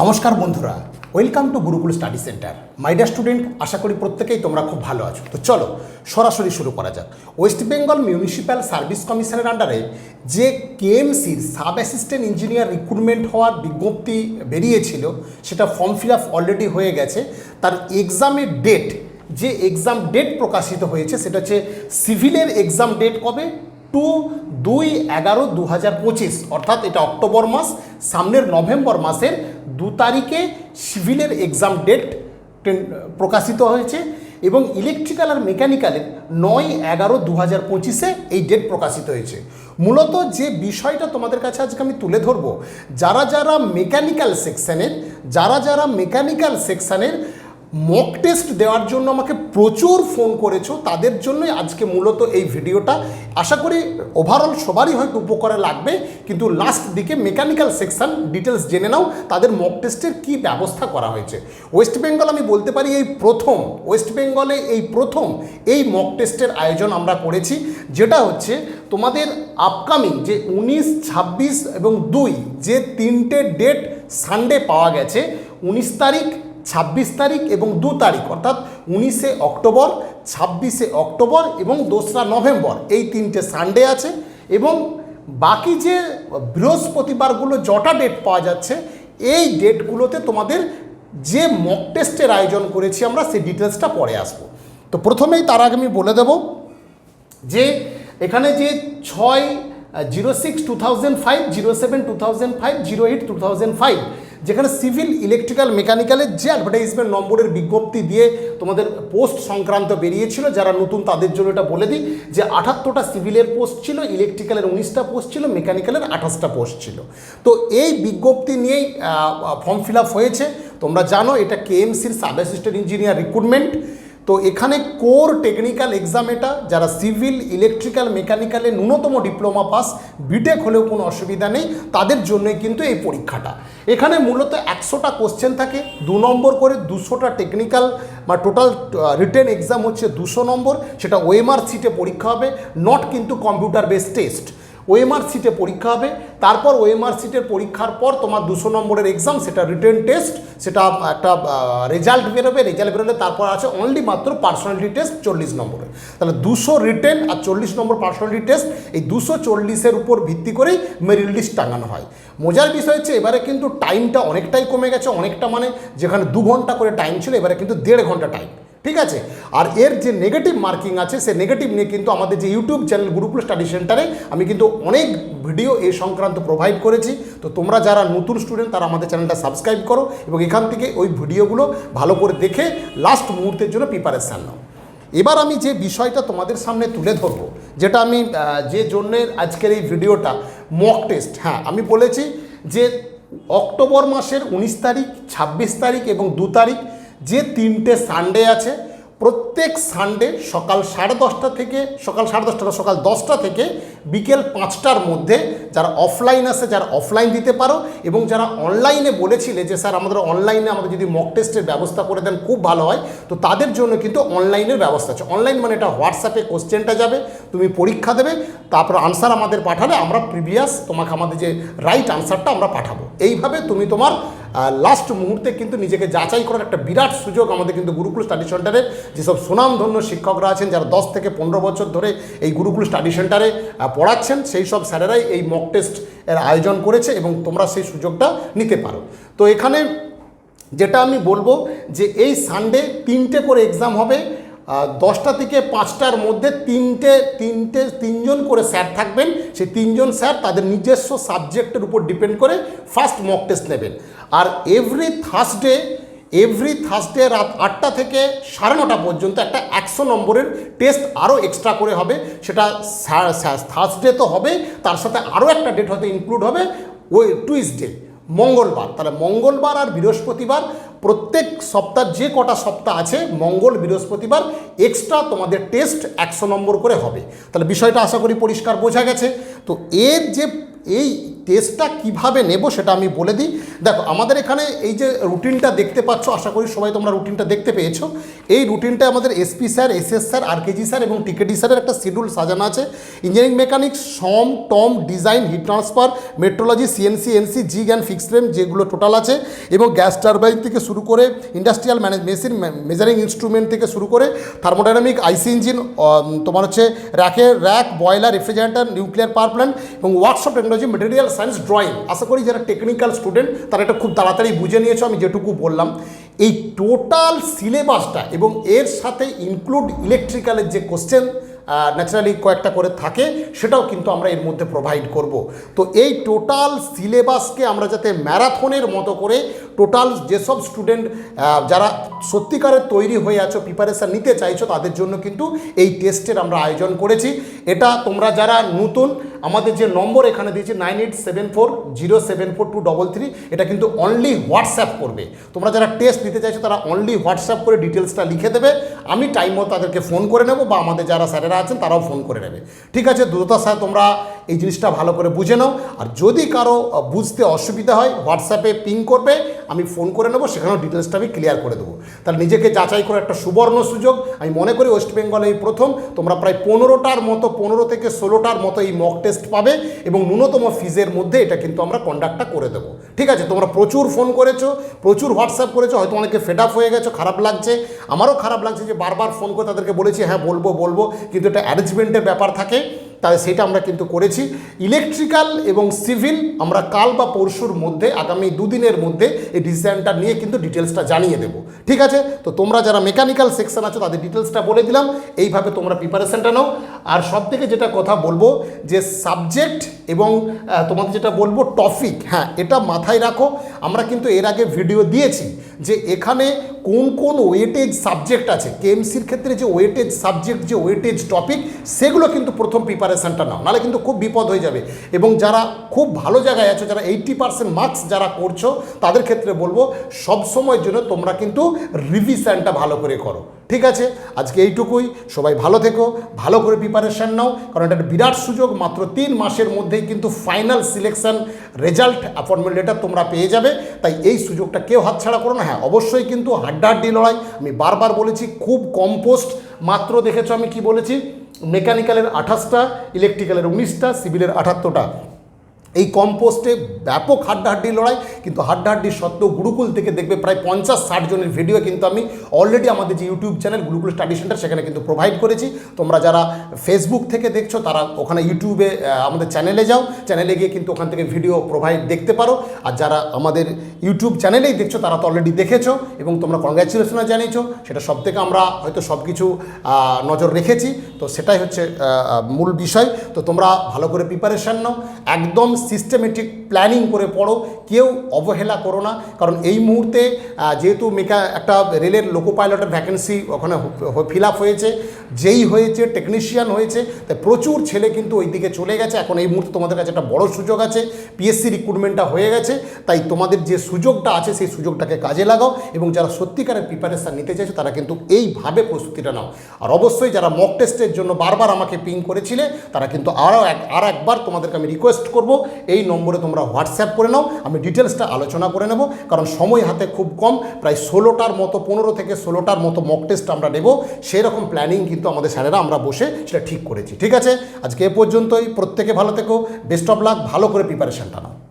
নমস্কার বন্ধুরা welcome to Gurukul study centre my dear student আশা করি প্রত্যেকেই তোমরা খুব ভালো আছো। তো চলো, সরাসরি শুরু করা যাক। ওয়েস্ট বেঙ্গল মিউনিসিপ্যাল সার্ভিস কমিশনের আন্ডারে যে কেএমসির সাব অ্যাসিস্ট্যান্ট ইঞ্জিনিয়ার রিক্রুটমেন্ট হওয়ার বিজ্ঞপ্তি বেরিয়েছিল, সেটা ফর্ম ফিল আপ অলরেডি হয়ে গেছে। তার এক্সামের ডেট যে এক্সাম ডেট প্রকাশিত হয়েছে, সেটা হচ্ছে সিভিলের এক্সাম ডেট কবে? টু দুই এগারো দু হাজার পঁচিশ, অর্থাৎ এটা অক্টোবর মাস, সামনের নভেম্বর মাসের দু তারিখে সিভিলের এক্সাম ডেট প্রকাশিত হয়েছে এবং ইলেকট্রিক্যাল আর মেকানিক্যালের নয় এগারো দু হাজার পঁচিশে এই ডেট প্রকাশিত হয়েছে। মূলত যে বিষয়টা তোমাদের কাছে আজকে আমি তুলে ধরবো, যারা যারা মেকানিক্যাল সেকশানের, যারা যারা মেকানিক্যাল সেকশনের মক টেস্ট দেওয়ার জন্য আমাকে প্রচুর ফোন করেছ। তাদের জন্যই আজকে মূলত এই ভিডিওটা। আশা করি ওভারঅল সবারই হয়তো উপকারে লাগবে। কিন্তু লাস্ট দিকে মেকানিক্যাল সেকশন ডিটেলস জেনে নাও, তাদের মক টেস্টের কী ব্যবস্থা করা হয়েছে। ওয়েস্ট বেঙ্গল আমি বলতে পারি এই প্রথম ওয়েস্ট বেঙ্গলে এই প্রথম এই মক টেস্টের আয়োজন আমরা করেছি। যেটা হচ্ছে তোমাদের আপকামিং যে উনিশ, ছাব্বিশ এবং দুই যে তিনটে ডেট সানডে পাওয়া গেছে, উনিশ তারিখ ছাব্বিশ তারিখ এবং দু তারিখ, অর্থাৎ উনিশে অক্টোবর, ছাব্বিশে অক্টোবর এবং দোসরা নভেম্বর, এই তিনটে সানডে আছে। এবং বাকি যে বৃহস্পতিবারগুলো জটা ডেট পাওয়া যাচ্ছে, এই ডেটগুলোতে তোমাদের যে মক টেস্টের আয়োজন করেছি আমরা, সেই ডিটেলসটা পরে আসব। তো প্রথমেই তার আগে আমি বলে দেবো যে এখানে যে ছয় zero six two thousand five zero seven two thousand five zero eight two thousand five যেখানে সিভিল ইলেকট্রিক্যাল মেকানিক্যালের যে অ্যাডভার্টাইজমেন্ট নম্বরের বিজ্ঞপ্তি দিয়ে তোমাদের পোস্ট সংক্রান্ত বেরিয়েছিল, যারা নতুন তাদের জন্য এটা বলে দিই যে আঠাত্তরটা সিভিলের পোস্ট ছিল ইলেকট্রিক্যালের উনিশটা পোস্ট ছিল মেকানিক্যালের আঠাশটা পোস্ট ছিল। তো এই বিজ্ঞপ্তি নিয়েই ফর্ম ফিল আপ হয়েছে। তোমরা জানো এটা কেএমসির সাব অ্যাসিস্ট্যান্ট ইঞ্জিনিয়ার রিক্রুটমেন্ট তো এখানে কোর টেকনিক্যাল এক্সাম এটা, যারা সিভিল, ইলেকট্রিক্যাল, মেকানিক্যালে ন্যূনতম ডিপ্লোমা পাস বিটেক হলেও কোনো অসুবিধা নেই, তাদের জন্যই কিন্তু এই পরীক্ষাটা। এখানে মূলত একশোটা কোশ্চেন থাকে, দু নম্বর করে দুশোটা টেকনিক্যাল বা টোটাল রিটেন এক্সাম হচ্ছে দুশো নম্বর, সেটা ওএমআর সিটে পরীক্ষা হবে নট কিন্তু কম্পিউটার বেস টেস্ট ওএমআর সিটে পরীক্ষা হবে। তারপর ওএমআর সিটের পরীক্ষার পর তোমার দুশো নম্বরের এক্সাম সেটা রিটেন টেস্ট সেটা একটা রেজাল্ট বেরোবে। রেজাল্ট বেরোলে তারপর আছে অনলি মাত্র পার্সোনালিটি টেস্ট চল্লিশ নম্বরে তাহলে দুশো রিটেন আর চল্লিশ নম্বর পার্সোনালিটি টেস্ট এই দুশো চল্লিশের উপর ভিত্তি করেই মেরিট লিস্ট টাঙানো হয়। মজার বিষয় হচ্ছে, এবারে কিন্তু টাইমটা অনেকটাই কমে গেছে। অনেকটা মানে যেখানে দু ঘণ্টা করে টাইম ছিল, এবারে কিন্তু দেড় ঘণ্টা টাইম ঠিক আছে? আর এর যে নেগেটিভ মার্কিং আছে, সে নেগেটিভ নিয়ে কিন্তু আমাদের যে ইউটিউব চ্যানেল গুরুকুল স্টাডি সেন্টারে আমি কিন্তু অনেক ভিডিও এই সংক্রান্ত প্রোভাইড করেছি। তো তোমরা যারা নতুন স্টুডেন্ট তারা আমাদের চ্যানেলটা সাবস্ক্রাইব করো এবং এখান থেকে ওই ভিডিওগুলো ভালো করে দেখে লাস্ট মুহূর্তের জন্য প্রিপারেশান নাও। এবার আমি যে বিষয়টা তোমাদের সামনে তুলে ধরবো, যেটা আমি যে জন্যে আজকের এই ভিডিওটা মক টেস্ট হ্যাঁ আমি বলেছি যে অক্টোবর মাসের উনিশ তারিখ, ছাব্বিশ তারিখ এবং দু তারিখ যে তিনটে সানডে আছে, প্রত্যেক সানডে সকাল সাড়ে দশটা থেকে, সকাল সাড়ে দশটা সকাল দশটা থেকে বিকেল পাঁচটার মধ্যে যারা অফলাইন আছে, যারা অফলাইন দিতে পারো এবং যারা অনলাইনে বলেছিলে যে, স্যার, আমাদের অনলাইনে আমাদের যদি মক টেস্টের ব্যবস্থা করে দেন, খুব ভালো হয়। তো তাদের জন্য কিন্তু অনলাইনের ব্যবস্থা আছে। অনলাইন মানে এটা হোয়াটসঅ্যাপে কোশ্চেনটা যাবে, তুমি পরীক্ষা দেবে, তারপর আনসার আমাদের পাঠালে আমরা প্রিভিয়াস তোমাকে আমাদের যে রাইট আনসারটা আমরা পাঠাবো। এইভাবে তুমি তোমার লাস্ট মুহূর্তে কিন্তু নিজেকে যাচাই করার একটা বিরাট সুযোগ আমাদের কিন্তু গুরুকুল স্টাডি সেন্টারে যেসব সুনামধন্য শিক্ষকরা আছেন, যারা দশ থেকে পনেরো বছর ধরে এই গুরুকুল স্টাডি সেন্টারে পড়াচ্ছেন, সেই সব স্যারেরাই এই মক টেস্ট এর আয়োজন করেছে এবং তোমরা সেই সুযোগটা নিতে পারো। তো এখানে যেটা আমি বলব যে এই সানডে তিনটে করে এক্সাম হবে দশটা থেকে পাঁচটার মধ্যে তিনটে তিনটে, তিনজন করে স্যার থাকবেন। সেই তিনজন স্যার তাদের নিজস্ব সাবজেক্টের উপর ডিপেন্ড করে ফার্স্ট মক টেস্ট নেবেন। আর এভরি থার্সডে এভরি থার্সডে রাত আটটা থেকে সাড়ে নটা পর্যন্ত একটা একশো নম্বরের টেস্ট আরও এক্সট্রা করে হবে। সেটা থার্সডে তো হবে, তার সাথে আরও একটা ডেট হয়তো ইনক্লুড হবে, ওই টুইসডে মঙ্গলবার। তাহলে মঙ্গলবার আর বৃহস্পতিবার প্রত্যেক সপ্তাহ, যে কটা সপ্তাহ আছে, মঙ্গল, বৃহস্পতিবার এক্সট্রা তোমাদের টেস্ট একশো নম্বর করে হবে। তাহলে বিষয়টা আশা করি পরিষ্কার বোঝা গেছে। তো এর যে, এই টেস্টটা কীভাবে নেব সেটা আমি বলে দিই। দেখো, আমাদের এখানে এই যে রুটিনটা দেখতে পাচ্ছ, আশা করি সবাই তোমরা রুটিনটা দেখতে পেয়েছ। এই রুটিনটা আমাদের SP sir S S sir আর কেজি স্যার এবং টিকেডি স্যারের একটা শিডিউল সাজানো আছে। Engineering mechanics SOM TOM design heat transfer metrology CNC NC জি জ্ঞান ফিক্স ফ্রেম যেগুলো টোটাল আছে এবং গ্যাস টারবাইন থেকে শুরু করে industrial manage machine measuring instrument থেকে শুরু করে থার্মোডাইনামিক আইসি ইঞ্জিন তোমার হচ্ছে র্যাকের rack boiler refrigerator nuclear power plant এবং workshop technology material science drawing আশা করি যারা টেকনিক্যাল স্টুডেন্ট তারা এটা খুব তাড়াতাড়ি বুঝে নিয়েছো, আমি যেটুকু বললাম। এই টোটাল সিলেবাসটা এবং এর সাথে ইনক্লুড ইলেকট্রিক্যালের যে কোশ্চেন ন্যাচারালি কয়েকটা করে থাকে, সেটাও কিন্তু আমরা এর মধ্যে প্রোভাইড করব। তো এই টোটাল সিলেবাসকে আমরা যাতে ম্যারাথনের মতো করে টোটাল যেসব স্টুডেন্ট যারা সত্যিকারের তৈরি হয়ে আছো প্রিপারেশান নিতে চাইছো, তাদের জন্য কিন্তু এই টেস্টের আমরা আয়োজন করেছি। এটা তোমরা যারা নতুন আমাদের যে নম্বর এখানে দিয়েছি nine eight seven four zero seven four two double three, এটা কিন্তু অনলি হোয়াটসঅ্যাপ করবে। তোমরা যারা টেস্ট দিতে চাইছো, তারা অনলি হোয়াটসঅ্যাপ করে ডিটেলসটা লিখে দেবে। আমি টাইম মতো তাদেরকে ফোন করে নেব বা আমাদের যারা স্যারেরা আছেন, তারাও ফোন করে নেবে। ঠিক আছে দ্রুততার সাথে তোমরা এই জিনিসটা ভালো করে বুঝে নাও। আর যদি কারও বুঝতে অসুবিধা হয় হোয়াটসঅ্যাপে পিং করবে, আমি ফোন করে নেব, সেখানেও ডিটেলসটা আমি ক্লিয়ার করে দেবো। তাহলে নিজেকে যাচাই করে একটা সুবর্ণ সুযোগ। আমি মনে করি ওয়েস্ট বেঙ্গলে এই প্রথম। তোমরা প্রায় পনেরোটার মতো, পনেরো থেকে ষোলোটার মতো এই মক টেস্ট পাবে এবং ন্যূনতম ফিজের মধ্যে এটা কিন্তু আমরা কন্ডাক্টটা করে দেবো। ঠিক আছে, তোমরা প্রচুর ফোন করেছ, প্রচুর হোয়াটসঅ্যাপ করেছ, হয়তো অনেকে ফেড আপ হয়ে গেছো, খারাপ লাগছে। আমারও খারাপ লাগছে যে বারবার ফোন করে তাদেরকে বলেছি হ্যাঁ বলব বলব, কিন্তু এটা অ্যারেঞ্জমেন্টের ব্যাপার থাকে। তাই সেটা আমরা কিন্তু করেছি। ইলেকট্রিক্যাল এবং সিভিল আমরা কাল বা পরশুর মধ্যে, আগামী দুদিনের মধ্যে এই ডিসিশনটা নিয়ে কিন্তু ডিটেলসটা জানিয়ে দেবো। ঠিক আছে? তো তোমরা যারা মেকানিক্যাল সেকশন আছো, তাদের ডিটেলসটা বলে দিলাম। এইভাবে তোমরা প্রিপারেশনটা নাও। আর সব থেকে যেটা কথা বলব, যে সাবজেক্ট এবং তোমাদের যেটা বলব টপিক হ্যাঁ এটা মাথায় রাখো। আমরা কিন্তু এর আগে ভিডিও দিয়েছি যে এখানে কোন কোন ওয়েটেজ সাবজেক্ট আছে। কেএমসির ক্ষেত্রে যে ওয়েটেজ সাবজেক্ট যে ওয়েটেজ টপিক সেগুলো কিন্তু প্রথম প্রিপারেশনটা নাও। নাহলে কিন্তু খুব বিপদ হয়ে যাবে। এবং যারা খুব ভালো জায়গায় আছো, যারা এইট্টি পার্সেন্ট মার্কস যারা করছ, তাদের ক্ষেত্রে বলব, সব সময়ের জন্য তোমরা কিন্তু রিভিশনটা ভালো করে করো। ঠিক আছে? আজকে এইটুকুই। সবাই ভালো থেকো, ভালো করে প্রিপারেশান নাও, কারণ এটা বিরাট সুযোগ। মাত্র তিন মাসের মধ্যেই কিন্তু final selection result appointment letter তোমরা পেয়ে যাবে। তাই এই সুযোগটা কেউ হাতছাড়া করো না। হ্যাঁ অবশ্যই কিন্তু হাড্ডাহাড্ডি লড়াই। আমি বারবার বলেছি, খুব কম পোস্ট মাত্র দেখেছ আমি কি বলেছি? মেকানিক্যালের আঠাশটা ইলেকট্রিক্যালের উনিশটা সিভিলের আঠাত্তরটা। এই কম্পোস্টে ব্যাপক হাড্ডাহাড্ডি লড়াই, কিন্তু হাড্ডাহাড্ডি সত্ত্বেও গুরুকুল থেকে দেখবে প্রায় পঞ্চাশ ষাট জনের ভিডিও কিন্তু আমি অলরেডি আমাদের যে YouTube channel Gurukul study centre সেখানে কিন্তু প্রোভাইড করেছি। তোমরা যারা ফেসবুক থেকে দেখছ, তারা ওখানে ইউটিউবে আমাদের চ্যানেলে যাও। চ্যানেলে গিয়ে কিন্তু ওখান থেকে ভিডিও প্রোভাইড দেখতে পারো। আর যারা আমাদের ইউটিউব চ্যানেলেই দেখছ, তারা তো অলরেডি দেখেছ এবং তোমরা কংগ্র্যাচুলেশনও জানিয়েছো। সেটা সব থেকে আমরা হয়তো সব কিছু নজর রেখেছি। তো সেটাই হচ্ছে মূল বিষয়। তো তোমরা ভালো করে প্রিপারেশান নাও। একদম সিস্টেমেটিক প্ল্যানিং করে পড়ো। কেউ অবহেলা করো না। কারণ এই মুহূর্তে যেহেতু মেকা একটা রেলের লোকো পাইলটের ভ্যাকেন্সি ওখানে ফিল আপ হয়েছে, যেই হয়েছে টেকনিশিয়ান হয়েছে তাই প্রচুর ছেলে কিন্তু ওই দিকে চলে গেছে। এখন এই মুহূর্তে তোমাদের কাছে একটা বড় সুযোগ আছে পিএসসি রিক্রুটমেন্টটা হয়ে গেছে, তাই তোমাদের যে সুযোগটা আছে, সেই সুযোগটাকে কাজে লাগাও এবং যারা সত্যিকারের প্রিপারেশান নিতে চাইছো, তারা কিন্তু এইভাবে প্রস্তুতিটা নাও। আর অবশ্যই যারা মক টেস্টের জন্য বারবার আমাকে পিং করেছিলে, তারা কিন্তু আরও এক আর একবার তোমাদেরকে আমি রিকোয়েস্ট করব, এই নম্বরে তোমরা হোয়াটসঅ্যাপ করে নাও। আমি ডিটেলসটা আলোচনা করে নেব, কারণ সময় হাতে খুব কম, প্রায় ষোলোটার মতো, পনেরো থেকে ষোলোটার মতো মক টেস্ট আমরা নেব। সেই রকম প্ল্যানিং কিন্তু আমাদের স্যারেরা আমরা বসে সেটা ঠিক করেছি। ঠিক আছে? আজকে এ পর্যন্তই। প্রত্যেকে ভালো থেকো। বেস্ট অফ লাক ভালো করে প্রিপারেশানটা নাও।